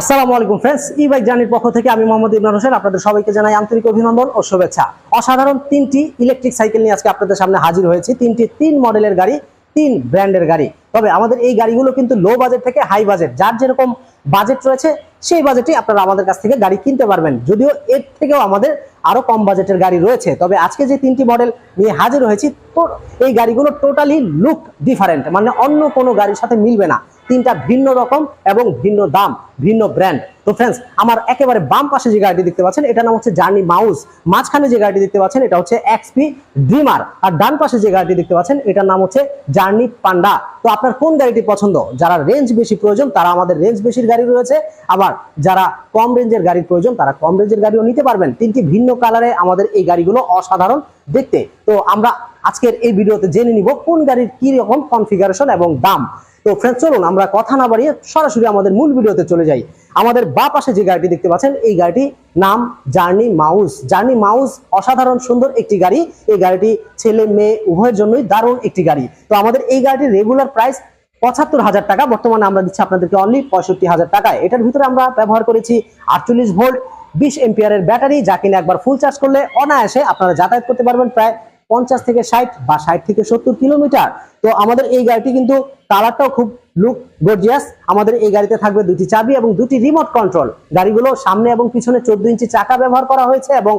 আসসালামু আলাইকুম ফ্রেন্ডস ই বাইক জার্নির পক্ষ থেকে আমি মোহাম্মদ ইমরান হোসেন আপনাদের সবাইকে জানাই আন্তরিক অভিনন্দন ও শুভেচ্ছা। অসাধারণ তিনটি ইলেকট্রিক সাইকেল নিয়ে আজকে আপনাদের সামনে হাজির হয়েছি। তিনটি তিন মডেলের গাড়ি, তিন ব্র্যান্ডের গাড়ি। তবে আমাদের এই গাড়িগুলো কিন্তু লো বাজেট থেকে হাই বাজেট যার যেরকম বাজেট রয়েছে, সেই বাজেটে আপনারা আমাদের কাছ থেকে গাড়ি কিনতে পারবেন। যদিও এর থেকেও আমাদের আরও কম বাজেটের গাড়ি রয়েছে। তবে আজকে যে তিনটি মডেল নিয়ে হাজির হয়েছি, তো এই গাড়িগুলো টোটালি লুক ডিফারেন্ট মানে অন্য কোনো গাড়ির সাথে মিলবে না। তিনটা ভিন্ন রকম এবং ভিন্ন দাম, ভিন্ন ব্র্যান্ড তো ফ্রেন্ডস আমার একেবারে বাম পাশে যে গাড়িটি দেখতে পাচ্ছেন এটা নাম হচ্ছে জার্নি মাউস মাঝখানে যে গাড়িটি দেখতে পাচ্ছেন, এটা হচ্ছে এক্সপি ড্রিমার আর ডান পাশে যে গাড়িটি দেখতে পাচ্ছেন, এটার নাম হচ্ছে জার্নি পান্ডা তো আপনার কোন গাড়িটি পছন্দ? যারা রেঞ্জ বেশি প্রয়োজন, তারা আমাদের রেঞ্জ বেশির গাড়ি রয়েছে। আবার যারা কম রেঞ্জের গাড়ির প্রয়োজন, তারা কম রেঞ্জের গাড়িও নিতে পারবেন। তিনটি ভিন্ন কালারে আমাদের এই গাড়িগুলো অসাধারণ দেখতে। তো আমরা আজকের এই ভিডিওতে জেনে নিব কোন গাড়ির কি রকম কনফিগারেশন এবং দাম। তো ফ্রেন্ড চলুন আমরা কথা না বাড়িয়ে সরাসরি আমাদের মূল ভিডিওতে চলে যাই। আমাদের বা পাশে যে গাড়িটি দেখতে পাচ্ছেন, এই গাড়িটি নাম জার্নি মাউস। জার্নি মাউস অসাধারণ সুন্দর একটি গাড়ি। এই গাড়িটি ছেলে, মেয়ে, উভয়ের জন্যই দারুণ একটি গাড়ি। তো আমাদের এই গাড়িটির রেগুলার প্রাইস পঁচাত্তর হাজার টাকা। বর্তমানে আমরা দিচ্ছি আপনাদেরকে অনলি পঁয়ষট্টি হাজার টাকায় এটার ভিতরে আমরা ব্যবহার করেছি আটচল্লিশ ভোল্ট, বিশ এম্পিয়ারের ব্যাটারি, যা কিনা একবার ফুল চার্জ করলে অনায়াসে আপনারা যাতায়াত করতে পারবেন প্রায় পঞ্চাশ থেকে ষাট বা ষাট থেকে সত্তর কিলোমিটার। তো আমাদের এই গাড়িটি কিন্তু কালারটাও খুব লুক গর্জিয়াস আমাদের এই গাড়িতে থাকবে দুটি চাবি এবং দুটি রিমোট কন্ট্রোল গাড়িগুলো সামনে এবং পিছনে চোদ্দ ইঞ্চি চাকা ব্যবহার করা হয়েছে এবং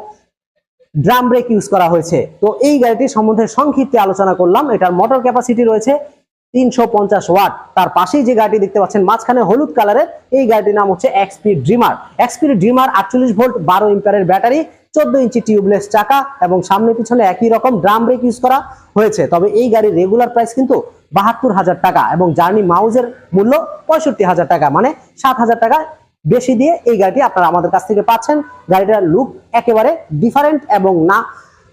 ড্রাম ব্রেক ইউজ করা হয়েছে। তো এই গাড়িটির সম্বন্ধে সংক্ষিপ্তে আলোচনা করলাম। এটার মোটর ক্যাপাসিটি রয়েছে তিনশো পঞ্চাশ ওয়াট। তার পাশেই যে গাড়িটি দেখতে পাচ্ছেন, মাঝখানে হলুদ কালারের এই গাড়িটির নাম হচ্ছে এক্সপি ড্রিমার এক্সপি ড্রিমার আটচল্লিশ ভোল্ট বারো ইম্পারের ব্যাটারি চোদ্দ ইঞ্চি টিউবলেস চাকা এবং সামনে পিছনে একই রকম ড্রাম ব্রেক ইউজ করা হয়েছে। তবে এই গাড়ির রেগুলার প্রাইস কিন্তু বাহাত্তর হাজার টাকা এবং জার্নি মাউজের মূল্য পঁয়ষট্টি হাজার টাকা। মানে সাত হাজার টাকা বেশি দিয়ে এই গাড়িটি আপনারা আমাদের কাছ থেকে পাচ্ছেন। গাড়িটার লুক একেবারে ডিফারেন্ট এবং না,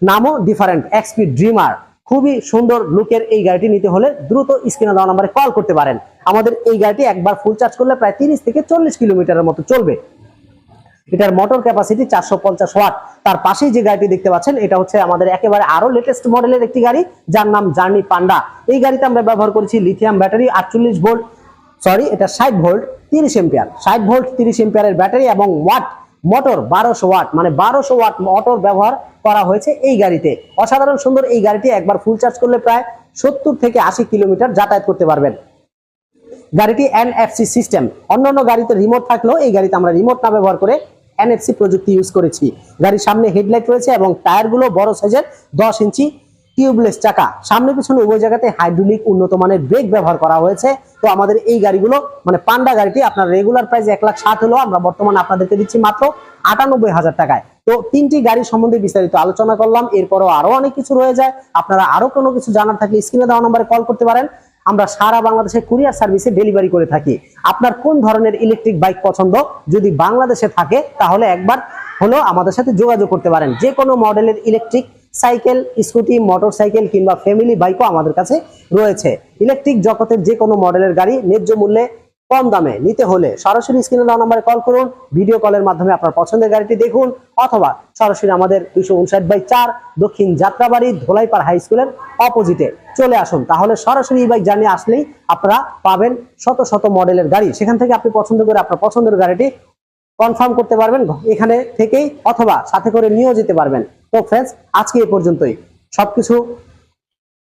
নামও ডিফারেন্ট এক্সপি ড্রিমার খুবই সুন্দর লুকের এই গাড়িটি নিতে হলে দ্রুত স্ক্রিনে দেওয়া নাম্বারে কল করতে পারেন। আমাদের এই গাড়িটি একবার ফুল চার্জ করলে প্রায় তিরিশ থেকে চল্লিশ কিলোমিটারের মতো চলবে। এটার মোটর ক্যাপাসিটি চারশো পঞ্চাশ ওয়াট তার পাশেই যে গাড়িটি দেখতে পাচ্ছেন, এটা হচ্ছে আমাদের একেবারে আরও লেটেস্ট মডেলের একটি গাড়ি, যার নাম জার্নি পান্ডা এই গাড়িতে আমরা ব্যবহার করেছি লিথিয়াম ব্যাটারি আটচল্লিশ ভোল্ট সরি এটা ষাট ভোল্ট তিরিশ এম্পিয়ার ষাট ভোল্ট তিরিশ এম্পিয়ারের ব্যাটারি এবং ওয়াট মোটর বারোশো ওয়াট মানে বারোশো ওয়াট মোটর ব্যবহার করা হয়েছে এই গাড়িতে। অসাধারণ সুন্দর এই গাড়িটি একবার ফুল চার্জ করলে প্রায় সত্তর থেকে আশি কিলোমিটার যাতায়াত করতে পারবেন। গাড়িটি এন এনএফসি সিস্টেম অন্যান্য গাড়িতে রিমোট থাকলেও এই গাড়িতে আমরা রিমোট না ব্যবহার করে এনএফসি প্রযুক্তি ইউজ করেছি। গাড়ির সামনে হেডলাইট রয়েছে এবং টায়ারগুলো বড় সাইজের দশ ইঞ্চি টিউবলেস চাকা। সামনে পিছনে উভয় জায়গাতে হাইড্রোলিক উন্নত মানের ব্রেক ব্যবহার করা হয়েছে। তো আমাদের এই গাড়িগুলো মানে পান্ডা গাড়িটি আপনার রেগুলার প্রাইস এক লাখ সাত হলেও আমরা বর্তমানে আপনাদেরকে দিচ্ছি মাত্র আটানব্বই হাজার টাকায়। তো তিনটি গাড়ি সম্বন্ধে বিস্তারিত আলোচনা করলাম, এরপরও আরও অনেক কিছু রয়ে যায়। আপনারা আরও কোনো কিছু জানার থাকলে স্ক্রিনে দেওয়া নম্বরে কল করতে পারেন। আমরা সারা বাংলাদেশে কুরিয়ার সার্ভিসে ডেলিভারি করে থাকি। আপনার কোন ধরনের ইলেকট্রিক বাইক পছন্দ? যদি বাংলাদেশে থাকে, তাহলে একবার হলো আমাদের সাথে যোগাযোগ করতে পারেন। যে কোনো মডেলের electric cycle, scooty motorcycle কিংবা ফ্যামিলি বাইকও আমাদের কাছে রয়েছে। ইলেকট্রিক জগতের যে কোনো মডেলের গাড়ি ন্যায্য মূল্যে কম দামে নিতে হলে সরাসরি স্ক্রিনে দেওয়া নম্বরে কল করুন ভিডিও কলের মাধ্যমে আপনার পছন্দের গাড়িটি দেখুন, অথবা সরাসরি আমাদের দুশো উনষাট বাই চার দক্ষিণ যাত্রাবাড়ি ধোলাইপাড় হাই স্কুলের অপোজিটে চলে আসুন। তাহলে সরাসরি এই বাইক জানিয়ে আসলেই আপনারা পাবেন শত শত মডেলের গাড়ি। সেখান থেকে আপনি পছন্দ করে আপনার পছন্দের গাড়িটি কনফার্ম করতে পারবেন, এখানে থেকেই অথবা সাথে করে নিয়েও যেতে পারবেন। তো ফ্রেন্ডস আজকে এই পর্যন্তই। সবকিছু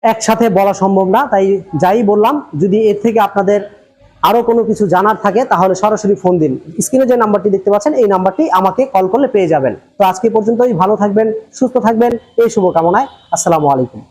একসাথে বলা সম্ভব না, তাই যাই বললাম, যদি এর থেকে আপনাদের আরও কোনো কিছু জানার থাকে, তাহলে সরাসরি ফোন দিন। স্ক্রিনে যে নাম্বারটি দেখতে পাচ্ছেন, এই নাম্বারটি আমাকে কল করলে পেয়ে যাবেন। তো আজকে পর্যন্তই ভালো থাকবেন, সুস্থ থাকবেন, এই শুভকামনায়। আসসালামু আলাইকুম।